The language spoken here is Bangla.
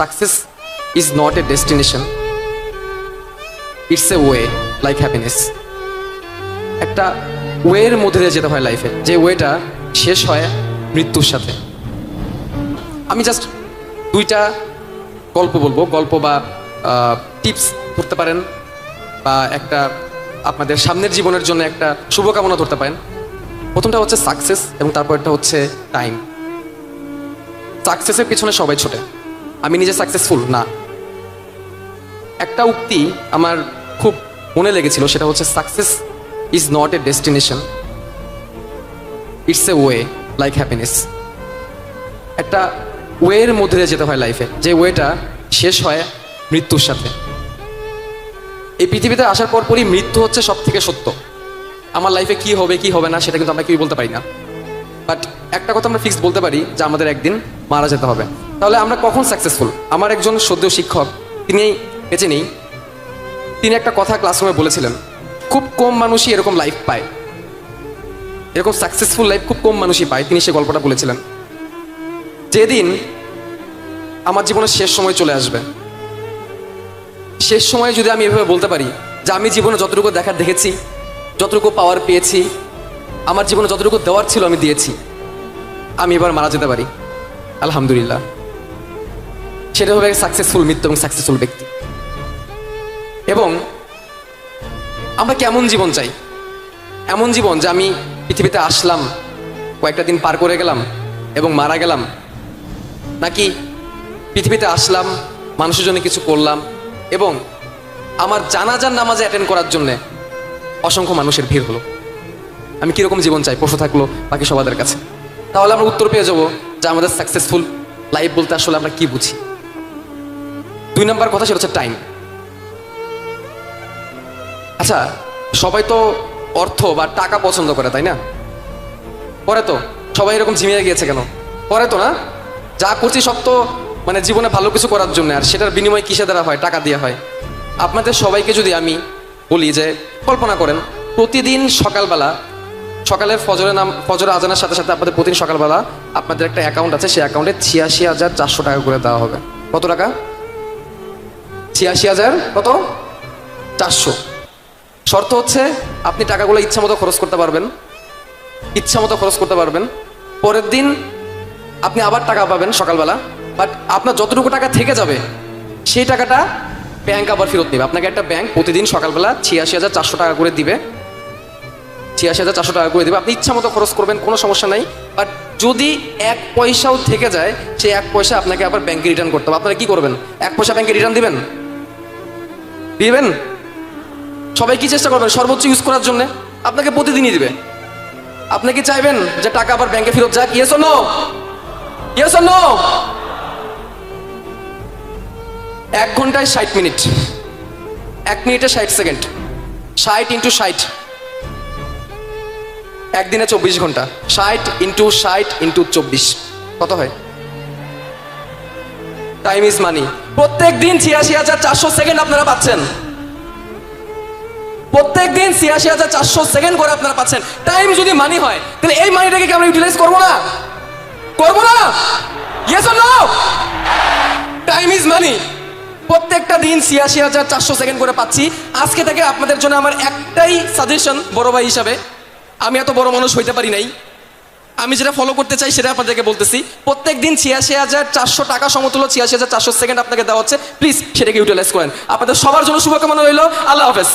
Success is not a destination, it's a way like happiness. একটা ওয়ের মধ্যে দিয়ে যেতে হয় লাইফে যে ওয়েটা শেষ হয় মৃত্যুর সাথে। আমি জাস্ট দুইটা গল্প বলব। গল্প বা টিপস ধরতে পারেন বা একটা আপনাদের সামনের জীবনের জন্য একটা শুভকামনা ধরতে পারেন। প্রথমটা হচ্ছে সাকসেস এবং তারপরটা হচ্ছে টাইম সাকসেসের পিছনে সবাই ছোটে। আমি নিজে সাকসেসফুল না। একটা উক্তি আমার খুব মনে লেগেছিল, সেটা হচ্ছে success is not a destination it's a way like happiness একটা ওয়ের মধ্যে দিয়ে যেতে হয় লাইফে যে ওয়েটা শেষ হয় মৃত্যুর সাথে। এই পৃথিবীতে আসার পর পরই মৃত্যু হচ্ছে সব থেকে সত্য। আমার লাইফে কি হবে কি হবে না, সেটা কিন্তু আমরা কেউ বলতে পারি না। বাট একটা কথা আমরা ফিক্স বলতে পারি যে আমাদের একদিন মারা যেতে হবে। তাহলে আমরা কখন সাকসেসফুল আমার একজন সদ্য শিক্ষক তিনি বেঁচে নেই। তিনি একটা কথা ক্লাসরুমে বলেছিলেন, খুব কম মানুষই এরকম লাইফ পায়। এরকম সাকসেসফুল লাইফ খুব কম মানুষই পায়, তিনি সে গল্পটা বলেছিলেন। যেদিন আমার জীবনের শেষ সময় চলে আসবে, শেষ সময়ে যদি আমি এভাবে বলতে পারি যে আমি জীবনে যতটুকু দেখার দেখেছি, যতটুকু পাওয়ার পেয়েছি আমার জীবনে যতটুকু দেওয়ার ছিল আমি দিয়েছি। আমি এবার মারা যেতে পারি। আলহামদুলিল্লাহ। সেটা হবে সাকসেসফুল মৃত্যু এবং সাকসেসফুল ব্যক্তি। এবং আমরা কেমন জীবন চাই? এমন জীবন যে আমি পৃথিবীতে আসলাম, কয়েকটা দিন পার করে গেলাম এবং মারা গেলাম। নাকি পৃথিবীতে আসলাম, মানুষের জন্য কিছু করলাম এবং আমার জানাজার নামাজে অ্যাটেন্ড করার জন্যে অসংখ্য মানুষের ভিড় হলো। আমি কীরকম জীবন চাই? পশু থাকল, বাকি সবাদের কাছে। তাহলে আমরা উত্তর পেয়ে যাব যে আমাদের সাকসেসফুল লাইফ বলতে আসলে আমরা কি বুঝি। দুই নম্বর কথা সেটা হচ্ছে টাইম আচ্ছা সবাই তো অর্থ বা টাকা পছন্দ করে, তাই না? পরে তো, সবাই এরকম ঝিমিয়ে গিয়েছে কেন? পরে তো না? যা করছি সব তো মানে জীবনে ভালো কিছু করার জন্য, আর সেটার বিনিময় কিসে দ্বারা হয়? টাকা দিয়ে হয়। আপনাদের সবাইকে যদি আমি বলি যে, কল্পনা করেন, প্রতিদিন সকালবেলা সকালের ফজরের নাম ফজর আজানের সাথে সাথে আপনাদের প্রতিদিন সকালবেলা আপনাদের একটা অ্যাকাউন্ট আছে, সেই অ্যাকাউন্টে ছিয়াশি হাজার চারশো টাকা করে দেওয়া হবে। কত টাকা? ছিয়াশি হাজার কত? চারশো। শর্ত হচ্ছে, আপনি টাকাগুলো ইচ্ছা মতো খরচ করতে পারবেন। ইচ্ছা মতো খরচ করতে পারবেন। পরের দিন আপনি আবার টাকা পাবেন সকালবেলা বাট আপনার যতটুকু টাকা থেকে যাবে, সেই টাকাটা ব্যাংক আবার ফেরত নেবে। আপনাকে একটা ব্যাংক প্রতিদিন সকালবেলা ছিয়াশি হাজার চারশো টাকা করে দিবে। ছিয়াশি হাজার চারশো টাকা করে দেবে। আপনি ইচ্ছা মতো খরচ করবেন, কোনো সমস্যা নাই। বাট যদি এক পয়সাও থেকে যায় সেই এক পয়সা আপনাকে আবার ব্যাংকে রিটার্ন করতে হবে। আপনারা কি করবেন? এক পয়সা ব্যাংকে রিটার্ন দিবেন? দিবেন? সবাই কি চেষ্টা করবেন? সর্বোচ্চ ইউজ করার জন্য? আপনাকে প্রতিদিনই দিবে। আপনি কি চাইবেন যে টাকা আবার ব্যাংকে ফেরত যাক? ইয়েস নো ইয়েস নো এক ঘন্টায় ষাট মিনিট। এক মিনিটে ষাট সেকেন্ড। ষাট ইন্টু ষাট। একদিনে চব্বিশ ঘণ্টা। ষাট ইন্টু ষাট ইন্টু চব্বিশ। কত হয়? টাইম ইজ মানি প্রত্যেক দিন ছিয়াশি হাজার চারশো সেকেন্ড আপনারা পাচ্ছেন। প্রত্যেক দিন ছিয়াশি হাজার চারশো সেকেন্ড করে আপনারা পাচ্ছেন। টাইম যদি মানি হয়, তাহলে এই মানিটাকে কি আমরা ইউটিলাইজ করব না? করব না? Yes no time is money প্রত্যেকটা দিন ছিয়াশি হাজার চারশো সেকেন্ড করে পাচ্ছি। আজকে থেকে আপনাদের জন্য আমার একটাই সাজেশন বড় ভাই হিসাবে। আমি এত বড় মানুষ হইতে পারি নাই। আমি যেটা ফলো করতে চাই সেটা আপনাদেরকে বলতেছি। প্রত্যেক দিন ছিয়াশি হাজার চারশো টাকা সমতুল্য ছিয়াশি হাজার চারশো সেকেন্ড আপনাকে দেওয়া হচ্ছে। প্লিজ সেটাকে ইউটিলাইজ করেন। আপনাদের সবার জন্য শুভকামনা রইল। আল্লাহ হাফেজ।